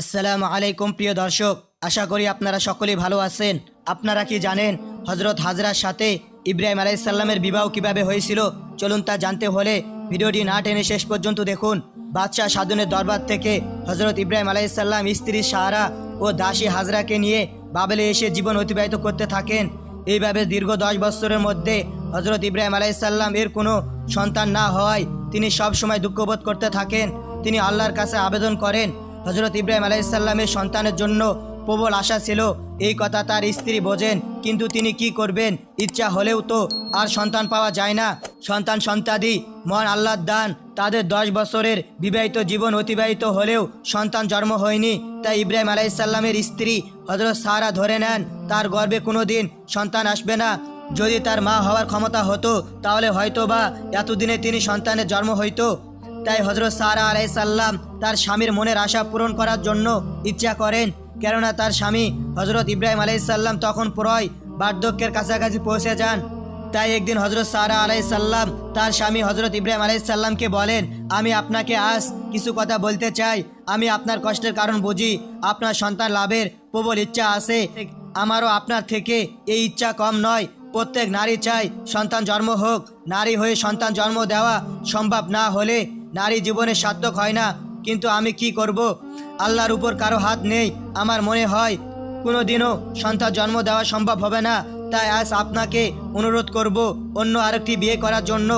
আসসালামু আলাইকুম, প্রিয় দর্শক। আশা করি আপনারা সকলেই ভালো আছেন। আপনারা কি জানেন হজরত হাজরার সাথে ইব্রাহিম আলাইসাল্লামের বিবাহ কীভাবে হয়েছিল? চলুন তা জানতে হলে ভিডিওটি না টেনে শেষ পর্যন্ত দেখুন। বাদশাহ সাধনের দরবার থেকে হজরত ইব্রাহিম আলাইসাল্লাম স্ত্রী সাহারা ও দাসী হাজরাকে নিয়ে বাবেলে এসে জীবন অতিবাহিত করতে থাকেন। এইভাবে দীর্ঘ দশ বছরের মধ্যে হজরত ইব্রাহিম আলাইসাল্লাম এর কোনো সন্তান না হওয়ায় তিনি সব সময় দুঃখবোধ করতে থাকেন। তিনি আল্লাহর কাছে আবেদন করেন হজরত ইব্রাহিম আলাইসাল্লামের সন্তানের জন্য প্রবল আশা ছিল, এই কথা তার স্ত্রী বোঝেন, কিন্তু তিনি কি করবেন? ইচ্ছা হলেও তো আর সন্তান পাওয়া যায় না। সন্তান সন্তাদি, মহান আল্লাহর দান, তাদের দশ বছরের বিবাহিত জীবন অতিবাহিত হলেও সন্তান জন্ম হয়নি। তাই ইব্রাহিম আলাইসাল্লামের স্ত্রী হজরত সারা ধরে নেন, তার গর্ভে কোনো দিন সন্তান আসবে না। যদি তার মা হওয়ার ক্ষমতা হতো, তাহলে হয়তো বা এতদিনে তিনি সন্তানের জন্ম হইতো। তাই হজরত সারা আলাইসাল্লাম তার স্বামীর মনের আশা পূরণ করার জন্য ইচ্ছা করেন। কেননা তার স্বামী হজরত ইব্রাহিম আলাইসাল্লাম তখন প্রয় বার্ধক্যের কাছাকাছি পৌঁছে যান। তাই একদিন হজরত সারা আলাইসাল্লাম তার স্বামী হজরত ইব্রাহিম আলাইসাল্লামকে বলেন, আমি আপনাকে আজ কিছু কথা বলতে চাই। আমি আপনার কষ্টের কারণ বুঝি। আপনার সন্তান লাভের প্রবল ইচ্ছা আছে। আমারও আপনার থেকে এই ইচ্ছা কম নয়। প্রত্যেক নারী চাই সন্তান জন্ম হোক। নারী হয়ে সন্তান জন্ম দেওয়া সম্ভব না হলে নারী জীবনে সার্থক হয় না, কিন্তু আমি কি করব? আল্লাহর উপর কারও হাত নেই, আমার মনে হয় কোনো দিনও সন্তান জন্ম দেওয়া সম্ভব হবে না। তাই আজ আপনাকে অনুরোধ করব অন্য আরেকটি বিয়ে করার জন্য।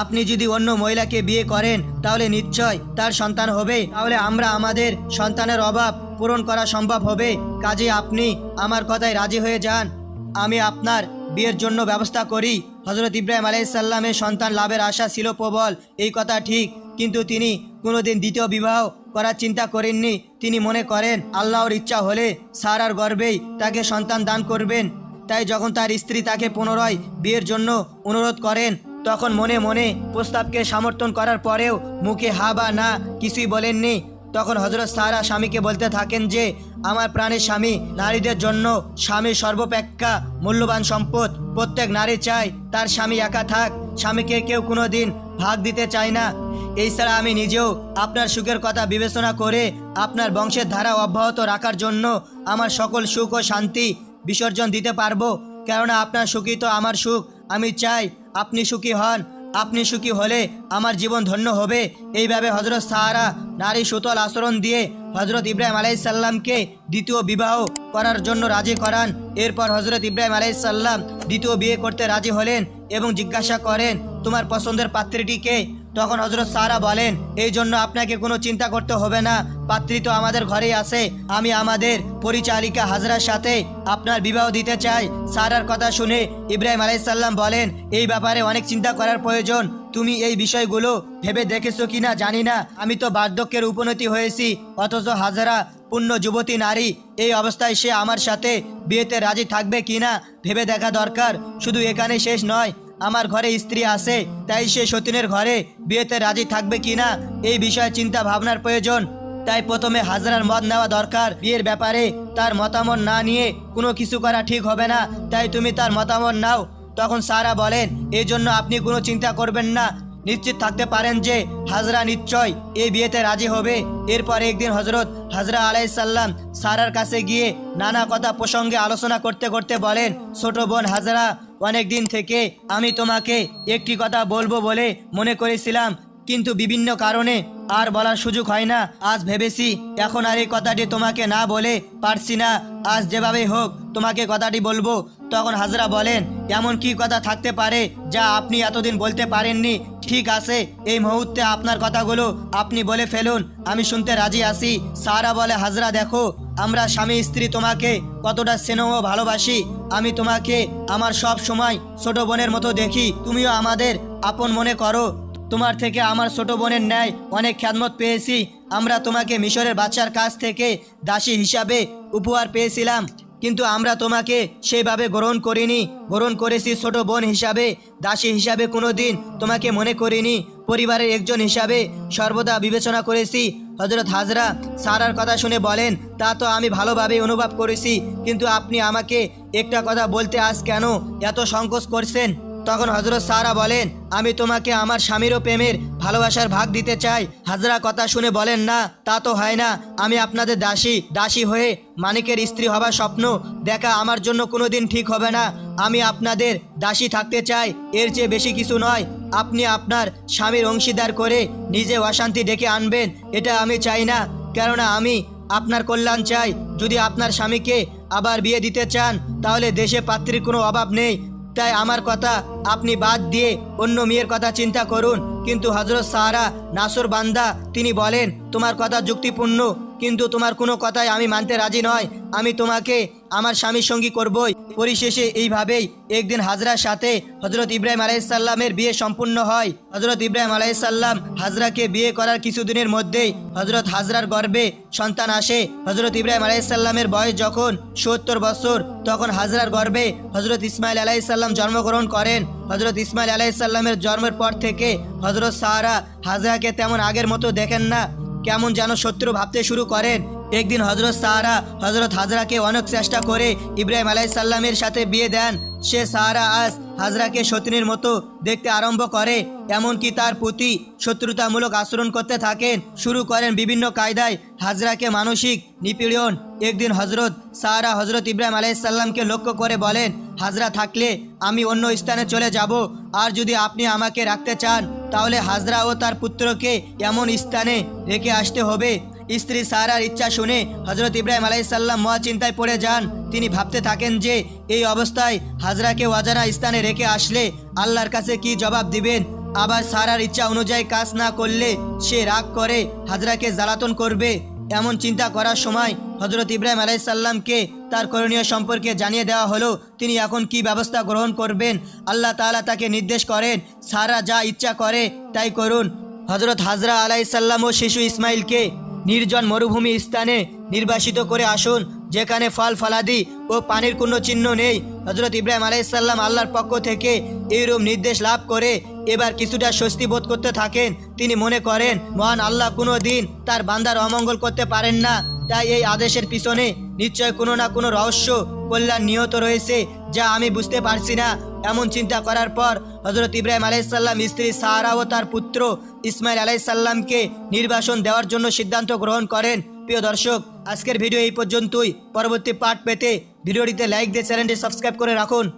আপনি যদি অন্য মহিলাকে বিয়ে করেন, তাহলে নিশ্চয় তার সন্তান হবে। তাহলে আমরা আমাদের সন্তানের অভাব পূরণ করা সম্ভব হবে। কাজে আপনি আমার কথায় রাজি হয়ে যান। আমি আপনার বিয়ের জন্য ব্যবস্থা করি। হজরত ইব্রাহিম আলাইসাল্লামের সন্তান লাভের আশা ছিল প্রবল, এই কথা ঠিক। কিন্তু তিনি কোনোদিন দ্বিতীয় বিবাহ করার চিন্তা করেননি। তিনি মনে করেন, আল্লাহর ইচ্ছা হলে সারার গর্বেই তাকে সন্তান দান করবেন। তাই যখন তার স্ত্রী তাকে পুনরায় বিয়ের জন্য অনুরোধ করেন, তখন মনে মনে প্রস্তাবকে সমর্থন করার পরেও মুখে হা বা না কিছুই বলেননি। তখন হজরত সারা স্বামীকে বলতে থাকেন যে আমার প্রাণের স্বামী, নারীদের জন্য স্বামী সর্বপেক্ষা মূল্যবান সম্পদ। প্রত্যেক নারী চায় তার স্বামী একা থাক, স্বামীকে কেউ কোনো দিন ভাগ দিতে চায় না। এছাড়া আমি নিজেও আপনার সুখের কথা বিবেচনা করে আপনার বংশের ধারা অব্যাহত রাখার জন্য আমার সকল সুখ ও শান্তি বিসর্জন দিতে পারব। কেননা আপনার সুখী তো আমার সুখ। আমি চাই আপনি সুখী হন। আপনি সুখী হলে আমার জীবন ধন্য হবে। এইভাবে হজরত সাহারা নারী সুতল আচরণ দিয়ে হজরত ইব্রাহিম আলাইসাল্লামকে দ্বিতীয় বিবাহ করার জন্য রাজি করান। এরপর হজরত ইব্রাহিম আলাইসাল্লাম দ্বিতীয় বিয়ে করতে রাজি হলেন এবং জিজ্ঞাসা করেন, তোমার পছন্দের পাত্রীটিকে তখন হজরত সারা বলেন এই জন্য আপনাকে কোনো চিন্তা করতে হবে না। পাত্রী তো আমাদের ঘরেই আছে। আমি আমাদের পরিচালিকা হাজরার সাথে আপনার বিবাহ দিতে চাই। সারার কথা শুনে ইব্রাহিম আলাইসাল্লাম বলেন, এই ব্যাপারে অনেক চিন্তা করার প্রয়োজন। তুমি এই বিষয়গুলো ভেবে দেখেছ কিনা জানি না। আমি তো বার্ধক্যের উপনতি হয়েছি, অথচ হাজারা পূর্ণ যুবতী নারী। এই অবস্থায় সে আমার সাথে বিয়েতে রাজি থাকবে কিনা ভেবে দেখা দরকার। শুধু এখানে শেষ নয় আমার ঘরে স্ত্রী আছে, তাই সে সতীনের ঘরে বিয়েতে রাজি থাকবে কিনা এই বিষয়ে চিন্তা ভাবনার প্রয়োজন। তাই প্রথমে হাজরার মত নেওয়া দরকার। বিয়ের ব্যাপারে তার মতামত না নিয়ে কোনো কিছু করা ঠিক হবে না, তাই তুমি তার মতামত নাও। তখন সারা বলেন এই জন্য আপনি কোনো চিন্তা করবেন না। নিশ্চিত থাকতে পারেন যে হাজরা নিশ্চয় এই বিয়েতে রাজি হবে। এরপর একদিন হজরত হাজরা আলাইসাল্লাম সারার কাছে গিয়ে নানা কথা প্রসঙ্গে আলোচনা করতে করতে বলেন, ছোট বোন হাজরা, অনেক দিন থেকে আমি তোমাকে একটি কথা বলব বলে মনে করেছিলাম, কিন্তু বিভিন্ন কারণে আর বলার সুযোগ হয় না। আজ ভেবেছি এখন আর এই কথাটি তোমাকে না বলে পারছি না। আজ যেভাবেই হোক তোমাকে কথাটি বলব তখন হাজরা বলেন, এমন কি কথা থাকতে পারে যা আপনি এতদিন বলতে পারেননি? ঠিক আছে, এই মুহূর্তে আপনার কথাগুলো আপনি বলে ফেলুন, আমি শুনতে রাজি আছি। সারা বলে, হাজরা, দেখো, আমরা স্বামী, স্ত্রী তোমাকে কতটা স্নেহ ভালোবাসি। আমি তোমাকে আমার সব সময় ছোট বোনের মতো দেখি। তুমিও আমাদের আপন মনে করো। তোমার থেকে আমার ছোট বোনের ন্যায় অনেক খ্যাতমত পেয়েছি। আমরা তোমাকে মিশরের বাচ্চার কাছ থেকে দাসী হিসাবে উপহার পেয়েছিলাম। কিন্তু আমরা তোমাকে সেভাবে গ্রহণ করিনি। গ্রহণ করেছি ছোট বোন হিসাবে, দাসী হিসাবে কোনো দিন তোমাকে মনে করিনি, পরিবারের একজন হিসাবে সর্বদা বিবেচনা করেছি। হজরত হাজরা সারার কথা শুনে বলেন, তা তো আমি ভালোভাবে অনুভব করেছি, কিন্তু আপনি আমাকে একটা কথা বলতে আজ কেন এত সংকোচ করছেন? তখন হজরত সারা বলেন, আমি তোমাকে আমার স্বামীরও প্রেমের ভালোবাসার ভাগ দিতে চাই। হাজরা কথা শুনে বলেন, না, তা তো হয় না। আমি আপনাদের দাসী দাসী হয়ে মানিকের স্ত্রী হবার স্বপ্ন দেখা আমার জন্য কোনোদিন ঠিক হবে না। আমি আপনাদের দাসী থাকতে চাই। এর চেয়ে বেশি কিছু নয়। আপনি আপনার স্বামীর অংশীদার করে নিজে অশান্তি ডেকে আনবেন। এটা আমি চাই না। কেননা আমি আপনার কল্যাণ চাই। যদি আপনার স্বামীকে আবার বিয়ে দিতে চান, তাহলে দেশে পাত্রীর কোনো অভাব নেই। তাই আমার কথা আপনি বাদ দিয়ে অন্য মেয়ের কথা চিন্তা করুন। কিন্তু হজরত সাহারা, নাসর বান্দা, তিনি বলেন, তোমার কথা যুক্তিপূর্ণ, কিন্তু তোমার কোনো কথাই আমি মানতে রাজি নয়। আমি তোমাকে আমার স্বামীর সঙ্গী করবই। পরিশেষে এইভাবেই একদিন হাজরার সাথে হজরত ইব্রাহিম আলাইসাল্লামের বিয়ে সম্পূর্ণ হয়। হজরত ইব্রাহিম আলাইসাল্লাম হাজরাকে বিয়ে করার কিছুদিনের মধ্যেই হজরত হাজরার গর্বে সন্তান আসে। হজরত ইব্রাহিম আলাইসাল্লামের বয়স যখন সত্তর বছর, তখন হাজরার গর্বে হজরত ইসমাইল আলাইসাল্লাম জন্মগ্রহণ করেন। হজরত ইসমাইল আলাইসাল্লামের জন্মের পর থেকে হজরত সাহারা হাজরাকে তেমন আগের মতো দেখেন না। কেমন যেন শত্রু ভাবতে শুরু করেন। একদিন হজরত সাহারা হজরত হাজরাকে অনেক চেষ্টা করে ইব্রাহিম আলাইসাল্লামের সাথে বিয়ে দেন। সে সাহারা আজ হাজরাকে শত্রুর মতো দেখতে আরম্ভ করে, এমনকি তার প্রতি শত্রুতামূলক আচরণ করতে থাকেন। শুরু করেন বিভিন্ন কায়দায় হাজরাকে মানসিক নিপীড়ন। একদিন হজরত সাহারা হজরত ইব্রাহিম আলাইসাল্লামকে লক্ষ্য করে বলেন, হাজরা, থাকলে আমি অন্য স্থানে চলে যাব। আর যদি আপনি আমাকে রাখতে চান, তাহলে হাজরা ও তার পুত্রকে এমন স্থানে রেখে আসতে হবে স্ত্রী সারার ইচ্ছা শুনে হজরত ইব্রাহিম আলাইসাল্লাম মহা চিন্তায় পড়ে যান। তিনি ভাবতে থাকেন যে, এই অবস্থায় হাজরাকে অজানা স্থানে রেখে আসলে আল্লাহর কাছে কি জবাব দিবেন? আবার সারার ইচ্ছা অনুযায়ী কাজ না করলে সে রাগ করে, হাজরাকে জ্বালাতন করবে। এমন চিন্তা করার সময় হজরত ইব্রাহিম আলাইসাল্লামকে তার করণীয় সম্পর্কে জানিয়ে দেওয়া হলো, তিনি এখন কি ব্যবস্থা গ্রহণ করবেন? আল্লাহ তাআলা তাকে নির্দেশ করেন, সারা যা ইচ্ছা করে তাই করুন। হজরত হাজরা আলাইসাল্লাম ও শিশু ইসমাইলকে নির্জন মরুভূমি স্থানে নির্বাসিত করে আসুন, যেখানে ফল, ফলাদি ও পানির কোনো চিহ্ন নেই। হজরত ইব্রাহিম আলাইসাল্লাম আল্লাহর পক্ষ থেকে এইরূপ নির্দেশ লাভ করে এবার কিছুটা স্বস্তি বোধ করতে থাকেন। তিনি মনে করেন, মহান আল্লাহ কোনো দিন তার বান্দার অমঙ্গল করতে পারেন না। তাই এই আদেশের পিছনে নিশ্চয় কোনো না কোনো রহস্য, কল্যাণ নিহত রয়েছে, যা আমি বুঝতে পারছি না। এমন চিন্তা করার পর হজরত ইব্রাহিম আলাইসাল্লাম স্ত্রী সাহারা ও তার পুত্র ইসমাইল আলাইসাল্লামকে নির্বাসন দেওয়ার জন্য সিদ্ধান্ত গ্রহণ করেন। প্রিয় দর্শক, আজকের ভিডিও এই পর্যন্তই। পরবর্তী পার্ট পেতে ভিডিওটিতে লাইক দিয়ে চ্যানেলটি সাবস্ক্রাইব করে রাখুন।